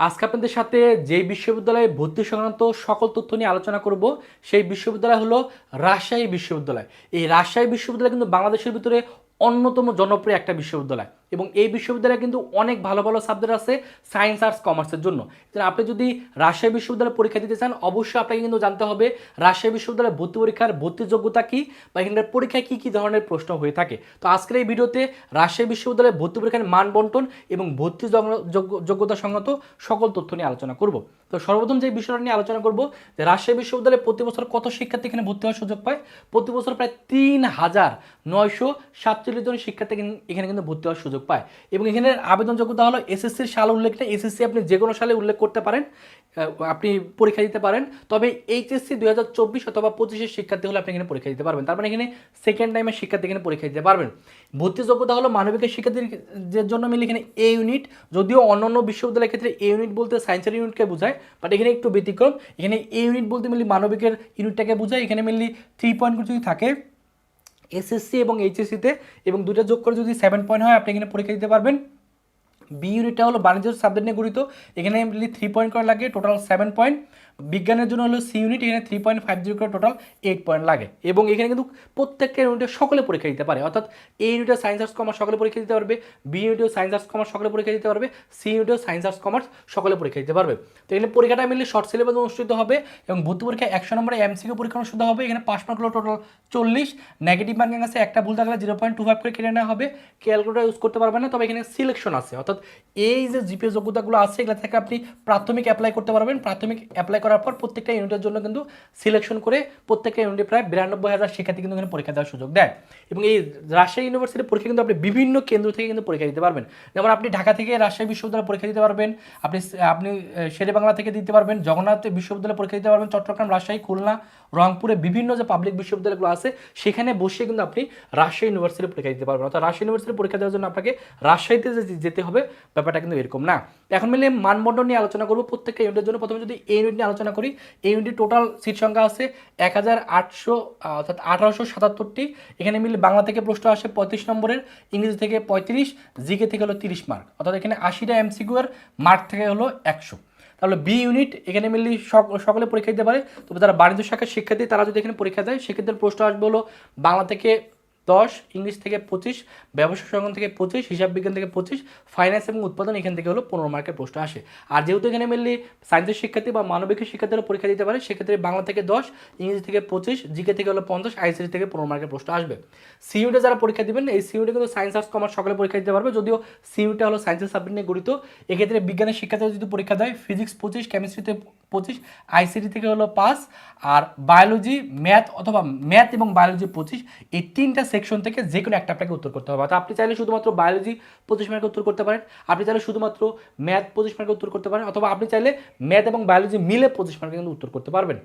আজকে আপনাদের সাথে যে বিশ্ববিদ্যালয়ে ভর্তি সংক্রান্ত সকল তথ্য নিয়ে আলোচনা করব, সেই বিশ্ববিদ্যালয় হলো রাজশাহী বিশ্ববিদ্যালয়। এই রাজশাহী বিশ্ববিদ্যালয় কিন্তু বাংলাদেশের ভিতরে অন্যতম জনপ্রিয় একটা বিশ্ববিদ্যালয়। এবং এই বিশ্ববিদ্যালয়ে কিন্তু অনেক ভালো ভালো সাবজেক্ট আছে সায়েন্স আর্টস কমার্সের জন্য। আপনি যদি রাজশাহী বিশ্ববিদ্যালয়ে পরীক্ষা দিতে চান, অবশ্যই আপনাকে কিন্তু জানতে হবে রাজশাহী বিশ্ববিদ্যালয়ে ভর্তি পরীক্ষার ভর্তি যোগ্যতা কী বা এখানকার পরীক্ষায় কী কী ধরনের প্রশ্ন হয়ে থাকে। তো আজকের এই ভিডিওতে রাজশাহী বিশ্ববিদ্যালয়ে ভর্তি পরীক্ষার মান বন্টন এবং ভর্তি যোগ্য- যোগ্য- যোগ্যতা সংগত সকল তথ্য নিয়ে আলোচনা করব। তো সর্বপ্রথম যে বিষয়টা নিয়ে আলোচনা করব, যে রাজশাহী বিশ্ববিদ্যালয়ে প্রতি বছর কত শিক্ষার্থী এখানে ভর্তি হওয়ার সুযোগ পায়? প্রতি বছর প্রায় তিন হাজার নয়শো সাতচল্লিশ জন শিক্ষার্থী এখানে কিন্তু ভর্তি হওয়ার সুযোগ পায়। এবং এখানে আবেদন যোগ্যতা হলো এসএসসির সাল উল্লেখ নেই। এসএসসি আপনি যে কোনো সালে উল্লেখ করতে পারেন আপনি পরীক্ষা দিতে পারেন। তবে এইচএসসি দুই হাজার চব্বিশ অথবা পঁচিশের শিক্ষার্থী হলে আপনি এখানে পরীক্ষা দিতে পারবেন। তার মানে এখানে সেকেন্ড টাইমের শিক্ষার্থী এখানে পরীক্ষা দিতে পারবেন। ভর্তি যোগ্যতা হলো মানবিকের শিক্ষার্থীদের জন্য মিলে এখানে এ ইউনিট যদিও অন্যান্য বিশ্ববিদ্যালয়ের ক্ষেত্রে এ ইউনিট বলতে সায়েন্সের ইউনিটকে বোঝায় বাট এখানে একটু ব্যতিক্রম। এখানে এ ইউনিট বলতে মিলি মানবিকের ইউনিটটাকে বোঝায়। এখানে মিলি থ্রি পয়েন্ট যদি থাকে এসএসসি এবং এইচএসসিতে এবং দুটো যোগ করে যদি সেভেন পয়েন্ট হয়, আপনি এখানে পরীক্ষা দিতে পারবেন। বি ইউনিটটা হলো বাণিজ্য সাবজেক্ট নিয়ে গঠিত। এখানে এমনি থ্রি পয়েন্ট করে লাগে টোটাল সেভেন পয়েন্ট বিজ্ঞানের জন্য হলো সি ইউনিট এখানে থ্রি পয়েন্ট ফাইভ জিরো করে টোটাল এইট পয়েন্ট লাগে। এবং এখানে কিন্তু প্রত্যেকটা ইউনিটে সকলে পরীক্ষা দিতে পারে। অর্থাৎ এ ইউনিটে সায়েন্স আর্টস কমার্স সকলে পরীক্ষা দিতে পারবে। বি ইউনিটেও সায়েন্স আর্টস কমার্স সকলে পরীক্ষা দিতে পারবে। সি ইউনিটেও সায়েন্স আর্টস কমার্স সকলে পরীক্ষা দিতে পারবে। তো এখানে পরীক্ষাটা মিলে শর্ট সিলেবাস অনুষ্ঠিত হবে এবং ভর্তি পরীক্ষা একশো নম্বরে এমসিকিউ পরীক্ষা অনুষ্ঠিত হবে। এখানে পাস মার্ক হলো টোটাল চল্লিশ। নেগেটিভ মার্কিং আছে, একটা ভুল থাকলে জিরো পয়েন্ট টু ফাইভ করে কেটে নেওয়া হবে। ক্যালকুলেটার ইউজ করতে পারবেন না, তবে এখানে সিলেকশন আছে। অর্থাৎ এই যে জিপিএ যোগ্যতাগুলো আছে, এগুলো থেকে আপনি প্রাথমিক অ্যাপ্লাই করতে পারবেন। প্রাথমিক অ্যাপ্লাই করার পর প্রত্যেকটা ইউনিটের জন্য কিন্তু সিলেকশন করে প্রত্যেকটা ইউনিটে প্রায় বিরানব্বই হাজার শিক্ষার্থী কিন্তু এখানে পরীক্ষা দেওয়ার সুযোগ দেয়। এবং এই রাজশাহী ইউনিভার্সিটির পরীক্ষা কিন্তু আপনি বিভিন্ন কেন্দ্র থেকে কিন্তু পরীক্ষা দিতে পারবেন। যেমন আপনি ঢাকা থেকে রাজশাহী বিশ্ববিদ্যালয়ে পরীক্ষা দিতে পারবেন, আপনি আপনি শেরে বাংলা থেকে দিতে পারবেন, জগন্নাথ বিশ্ববিদ্যালয়ে পরীক্ষা দিতে পারবেন, চট্টগ্রাম, রাজশাহী, খুলনা, রংপুরে বিভিন্ন যে পাবলিক বিশ্ববিদ্যালয়গুলো আছে, সেখানে বসে কিন্তু আপনি রাজশাহী ইউনিভার্সিটির পরীক্ষা দিতে পারবেন। অর্থাৎ রাজশাহী ইউনিভার্সিটির পরীক্ষা দেওয়ার জন্য আপনাকে রাজশাহীতে যেতে হবে ব্যাপারটা কিন্তু এরকম না। এখন মিলে মানবন্টন নিয়ে আলোচনা করব। প্রত্যেকটা ইউনিটের জন্য প্রথমে যদি এই ইউনিট নিয়ে আলোচনা করি, এই ইউনিটের টোটাল সিট সংখ্যা আছে এক হাজার আটশো অর্থাৎ আঠারোশো সাতাত্তরটি। এখানে মিলে বাংলা থেকে প্রশ্ন আসে পঁয়ত্রিশ নম্বরের, ইংরেজি থেকে পঁয়ত্রিশ জিকে থেকে হলো তিরিশ মার্ক অর্থাৎ এখানে আশিটা এমসিকিউ এর মার্ক থেকে হলো একশো। তাহলে বি ইউনিট এখানে মিললি সকলে পরীক্ষা দিতে পারে। তবে যারা বাণিজ্য শাখার শিক্ষার্থী, তারা যদি এখানে পরীক্ষা দেয়, সেক্ষেত্রে প্রশ্ন আসবে হলো বাংলা থেকে দশ, ইংলিশ থেকে পঁচিশ, ব্যবসা সংগঠন থেকে পঁচিশ, হিসাব বিজ্ঞান থেকে পঁচিশ ফাইন্যান্স এবং উৎপাদন এখান থেকে হলো পনেরো মার্কের প্রশ্ন আসে। আর যেহেতু এখানে মেনলি সায়েন্সের শিক্ষার্থী বা মানবিকের শিক্ষার্থীরা পরীক্ষা দিতে পারে, সেক্ষেত্রে বাংলা থেকে দশ, ইংরেজি থেকে পঁচিশ, জিকে থেকে হলো পঞ্চাশ আইসিটি থেকে পনেরো মার্কের প্রশ্ন আসবে। সিইউটে যারা পরীক্ষা দিবেন, এই সিইউটে কিন্তু সায়েন্স আর্টস কমার্স সকলে পরীক্ষা দিতে পারবে, যদিও সিইউটা হলো সায়েন্সের সাবজেক্ট নিয়ে গঠিত। এক্ষেত্রে বিজ্ঞানের শিক্ষার্থীরা যদি পরীক্ষা দেয় ফিজিক্স পঁচিশ কেমিস্ট্রিতে পঁচিশ আইসিটি থেকে হলো পাস আর বায়োলজি ম্যাথ অথবা ম্যাথ এবং বায়োলজি পঁচিশ, এই তিনটা সেকশন থেকে যে কোনো একটা আপনাকে উত্তর করতে হবে। অর্থাৎ আপনি চাইলে শুধুমাত্র বায়োলজি পঁচিশ মার্কের উত্তর করতে পারেন, আপনি চাইলে শুধুমাত্র ম্যাথ পঁচিশ মার্কের উত্তর করতে পারেন, অথবা আপনি চাইলে ম্যাথ এবং বায়োলজি মিলে পঁচিশ মার্কে কিন্তু উত্তর করতে পারবেন।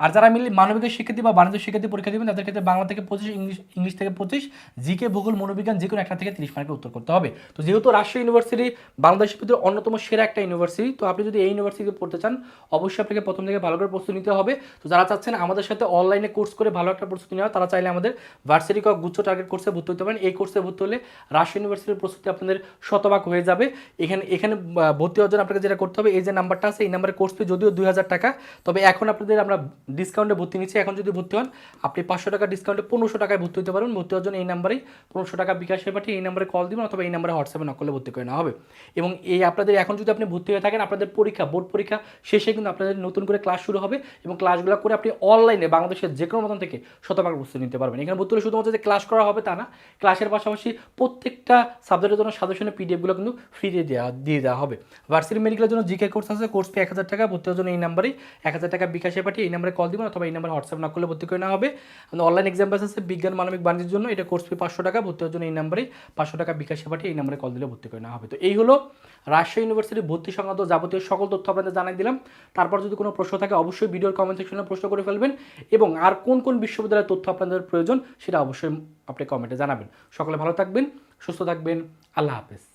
আর যারা মিলে মানবিকের শিক্ষার্থী বা বাণিজ্য শিক্ষার্থী পরীক্ষা দেবেন, তাদের ক্ষেত্রে বাংলা থেকে পঁচিশ, ইংলিশ ইংলিশ থেকে পঁচিশ জিকে ভূগোল, মনোবিজ্ঞান যে কোনো একটা থেকে তিরিশ মার্কের উত্তর করতে হবে। তো যেহেতু রাজশাহী ইউনিভার্সিটি বাংলাদেশের ভিতরে অন্যতম সেরা একটা ইউনিভার্সিটি তো আপনি যদি এই ইউনিভার্সিটিতে পড়তে চান, অবশ্যই আপনাকে প্রথম থেকে ভালো করে প্রস্তুতি নিতে হবে। তো যারা চাচ্ছেন আমাদের সাথে অনলাইনে কোর্স করে ভালো একটা প্রস্তুতি নেওয়া, তারা চাইলে আমাদের ভার্সিটি কক গুচ্ছ টার্গেট কোর্সে ভর্তি হতে পারেন। এই কোর্সে ভর্তি হলে রাজশাহী ইউনিভার্সিটির প্রস্তুতি আপনাদের শতভাগ হয়ে যাবে। এখানে এখানে ভর্তি হওয়ার জন্য আপনাকে যেটা করতে হবে, এই যে নাম্বারটা আছে, এই নাম্বারে কোর্স ফি যদিও দুই হাজার টাকা, তবে এখন আপনাদের আমরা ডিসকাউন্টে ভর্তি নিচ্ছি। এখন যদি ভর্তি হন, আপনি পাঁচশো টাকা ডিসকাউন্টে পনেরোশো টাকায় ভর্তি হতে পারবেন। ভর্তি হওয়ার জন্য এই নাম্বারেই পনেরোশো টাকা বিকাশে পাঠিয়ে এই নাম্বারে কল দিবেন অথবা এই নাম্বারে হোয়াটসঅ্যাপে নকলে ভর্তি করে নেওয়া হবে। এবং এই আপনাদের, এখন যদি আপনি ভর্তি হয়ে থাকেন, আপনাদের পরীক্ষা বোর্ড পরীক্ষা শেষে কিন্তু আপনাদের নতুন করে ক্লাস শুরু হবে এবং ক্লাসগুলো করে আপনি অনলাইনে বাংলাদেশের যে কোনো মতন থেকে শতভাগ প্রস্তুতি নিতে পারবেন। এখানে ভর্তি শুধুমাত্র যে ক্লাস করা হবে তা না ক্লাসের পাশাপাশি প্রত্যেকটা সাবজেক্টের জন্য সাজেশনের পিডিএফগুলো কিন্তু ফ্রিতে দেওয়া দিয়ে দেওয়া হবে। ভার্সিটি মেডিকেলের জন্য জিকে কোর্স আছে কোর্স ফি এক হাজার টাকা, ভর্তি হওয়ার জন্য এই নাম্বারেই এক হাজার টাকা বিকাশে পাঠিয়ে এই নাম্বারে কল দিবেন অথবা এই নাম্বারে হোয়াটসঅ্যাপ না করলে ভর্তি করে নেওয়া হবে। অনলাইন এক্সাম পাস আছে, বিজ্ঞান, মানবিক, বাণিজ্যের জন্য এটা কোর্স ফি পাঁচশো টাকা, ভর্তি হওয়ার জন্য এই নাম্বারে পাঁচশো টাকা বিকাশে পাঠিয়ে এই নাম্বারে কল দিলে ভর্তি করে নেওয়া হবে। তো এই হলো রাজশাহী ইউনিভার্সিটির ভর্তি সংক্রান্ত যাবতীয় সকল তথ্য আপনাদের জানাই দিলাম। তারপর যদি কোনো প্রশ্ন থাকে, অবশ্যই ভিডিওর কমেন্ট সেকশনে প্রশ্ন করে ফেলবেন এবং আর কোন কোন বিশ্ববিদ্যালয়ের তথ্য আপনাদের প্রয়োজন সেটা অবশ্যই আপনি কমেন্টে জানাবেন। সকলে ভালো থাকবেন, সুস্থ থাকবেন, আল্লাহ হাফেজ।